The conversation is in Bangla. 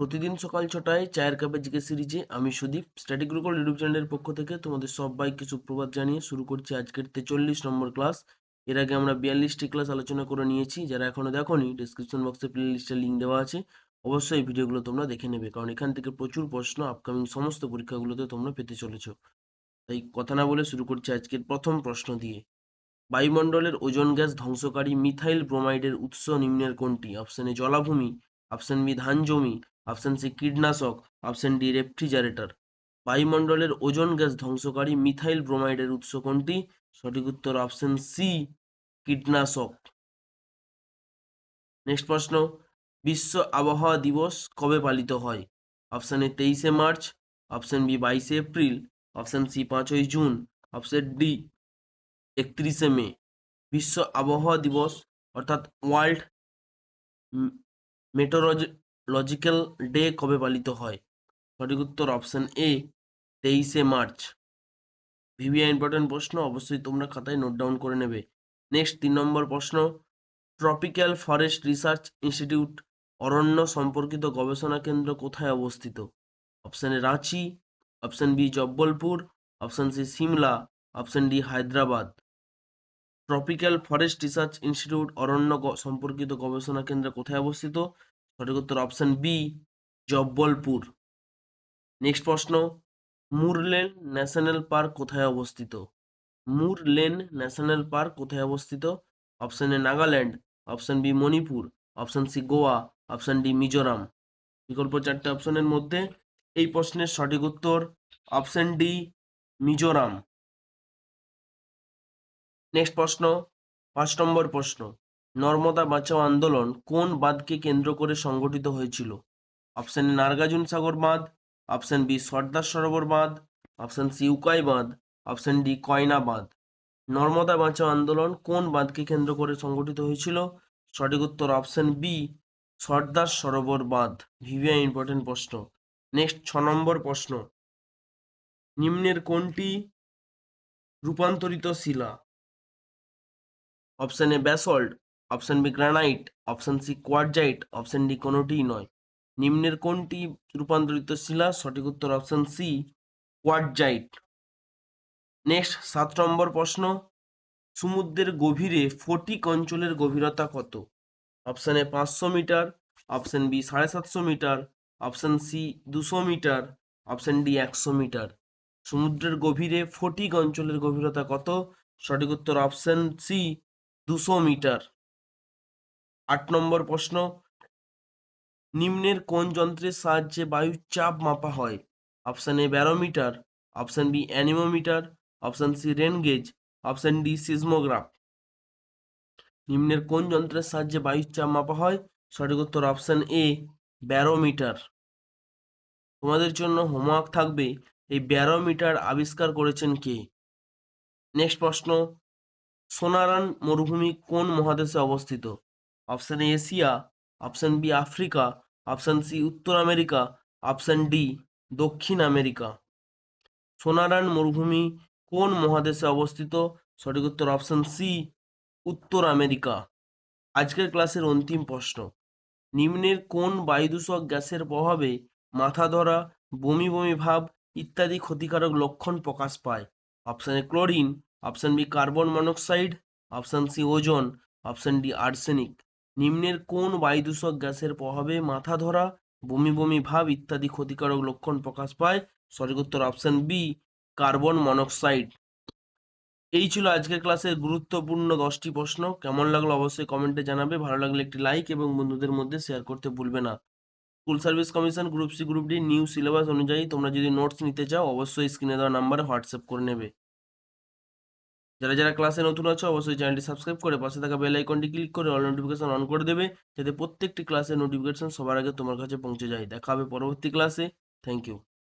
প্রতিদিন সকাল ছটায় চায়ের কাপে জিকে সিরিজে আমি সুদীপ স্ট্যাটিক গুরুকুল ইউটিউব চ্যানেলের পক্ষ থেকে তোমাদের সব সবাইকে সুপ্রভাত জানিয়ে শুরু করছি আজকের তেচল্লিশ নম্বর ক্লাস এর আগে আমরা বিয়াল্লিশটি ক্লাস আলোচনা করে নিয়েছি, যারা এখনও দেখোনি ডিসক্রিপশন বক্সে প্লে লিস্টের লিঙ্ক দেওয়া আছে। অবশ্যই এই ভিডিওগুলো তোমরা দেখে নেবে, কারণ এখান থেকে প্রচুর প্রশ্ন আপকামিং সমস্ত পরীক্ষাগুলোতে তোমরা পেতে চলেছো। তাই কথা না বলে শুরু করছি আজকের প্রথম প্রশ্ন দিয়ে। বায়ুমণ্ডলের ওজোন গ্যাস ধ্বংসকারী মিথাইল ব্রোমাইডের উৎস নিম্নের কোনটি? অপশন জলাভূমি অপশন বি ধান জমি অপশন সি কীটনাশক অপশন ডি রেফ্রিজারেটর বায়ুমণ্ডলের ওজন গ্যাস ধ্বংসকারী মিথাইল ব্রোমাইডের উৎস কোনটি? সঠিক উত্তর অপশন সি কীটনাশক। নেক্সট প্রশ্ন, বিশ্ব আবহাওয়া দিবস কবে পালিত হয়? অপশন এ তেইশে মার্চ। অপশন বি বাইশে এপ্রিল। অপশন সি পাঁচই জুন। অপশন ডি একত্রিশে মে। বিশ্ব আবহাওয়া দিবস, অর্থাৎ ওয়ার্ল্ড মেটোরোলজিক্যাল ডে কবে পালিত হয়? সঠিক উত্তর অপশন এ তেইশে মার্চ। ভিভিয়া ইম্পর্টেন্ট প্রশ্ন, অবশ্যই তোমরা খাতায় নোট ডাউন করে নেবে। নেক্সট তিন নম্বর প্রশ্ন ট্রপিক্যাল ফরেস্ট রিসার্চ ইনস্টিটিউট অরণ্য সম্পর্কিত গবেষণা কেন্দ্র কোথায় অবস্থিত? Option A Ranchi. Option B Jabalpur. Option C Simla. Option D Hyderabad. Tropical forest research institute অরণ্য সম্পর্কিত গবেষণা কেন্দ্র কোথায় অবস্থিত? সঠিক উত্তর অপশন বি জব্বলপুর। নেক্সট প্রশ্ন, মুরলেন ন্যাশনাল পার্ক কোথায় অবস্থিত? মুরলেন ন্যাশনাল পার্ক কোথায় অবস্থিত? Option A Nagaland option B Manipur option C Goa option D Mizoram. বিকল্প চারটে অপশনের মধ্যে এই প্রশ্নের সঠিক উত্তর অপশন ডি মিজোরাম। নেক্সট প্রশ্ন, পাঁচ নম্বর প্রশ্ন। নর্মদা বাঁচাও আন্দোলন কোন বাঁধকে কেন্দ্র করে সংগঠিত হয়েছিল? অপশন এ নার্গার্জুন সাগর বাঁধ। অপশন বি সর্দার সরোবর বাঁধ। অপশন সি উকাই বাঁধ। অপশন ডি কয়না বাঁধ। নর্মদা বাঁচাও আন্দোলন কোন বাঁধকে কেন্দ্র করে সংগঠিত হয়েছিল? সঠিক উত্তর অপশন বি সর্দার সরোবর বাঁধ। ভিভিয়া ইম্পর্টেন্ট প্রশ্ন। নেক্সট ছ নম্বর প্রশ্ন। নিম্নের কোনটি রূপান্তরিত শিলা? Option A basalt option B granite, option C quartzite option D কোনোটিই নয়। নিম্নের কোনটি রূপান্তরিত শিলা? সঠিক উত্তর অপশন সি কোয়ারজাইট নেক্সট, সাত নম্বর প্রশ্ন, সমুদ্রের গভীরে ফটিক অঞ্চলের গভীরতা কত? অপশন এ পাঁচশো মিটার, অপশন বি সাড়ে সাতশো মিটার, অপশন সি দুশো মিটার, অপশন ডি একশো মিটার। সমুদ্রের গভীরে ফটিক অঞ্চলের গভীরতা কত? সঠিক উত্তর অপশন সি, দুশো মিটার। আট নম্বর প্রশ্ন। নিম্নের কোন যন্ত্রের সাহায্যে বায়ুর চাপ মাপা হয়? Option A barometer option B anemometer option C rain gauge option D seismograph নিম্নের কোন যন্ত্রের সাহায্যে বায়ুর চাপ মাপা হয়? সঠিক উত্তর অপশন এ ব্যারোমিটার তোমাদের জন্য হোমওয়ার্ক থাকবে, এই ব্যারোমিটার আবিষ্কার করেছেন কে? নেক্সট প্রশ্ন, সোনারান মরুভূমি কোন মহাদেশে অবস্থিত? Option A Asia option B Africa option C উত্তর আমেরিকা অপশন ডি দক্ষিণ আমেরিকা সোনারান মরুভূমি কোন মহাদেশে অবস্থিত? সঠিক উত্তর অপশন সি উত্তর আমেরিকা আজকের ক্লাসের অন্তিম প্রশ্ন। নিম্নের কোন বায়ুদূষক গ্যাসের প্রভাবে মাথা ধরা, বমি বমি ভাব ইত্যাদি ক্ষতিকারক লক্ষণ প্রকাশ পায়? Option A chlorine option B carbon monoxide option C ozone option D arsenic নিম্নের কোন বায়ুদূষক গ্যাসের প্রভাবে মাথা ধরা, বমি বমি ভাব ইত্যাদি ক্ষতিকারক লক্ষণ প্রকাশ পায়? সঠিক উত্তর অপশন বি কার্বন মনোক্সাইড এই ছিল আজকের ক্লাসের গুরুত্বপূর্ণ দশটি প্রশ্ন। কেমন লাগল অবশ্যই কমেন্টে জানাবে। ভালো লাগলে একটি লাইক এবং বন্ধুদের মধ্যে শেয়ার করতে ভুলবে না। School service commission group C group D new syllabus অনুযায়ী তোমরা যদি নোটস নিতে চাও, অবশ্যই স্ক্রিনে দেওয়া নাম্বারে হোয়াটসঅ্যাপ করে নেবে। যারা যারা ক্লাসে নতুন আছো, অবশ্যই চ্যানেলটি সাবস্ক্রাইব করে পাশে থাকা বেল আইকনটি ক্লিক করে অল নোটিফিকেশন অন করে দেবে, যাতে প্রত্যেকটি ক্লাসের নোটিফিকেশন সবার আগে তোমার কাছে পৌঁছে যায়। দেখা হবে পরবর্তী ক্লাসে থ্যাংক ইউ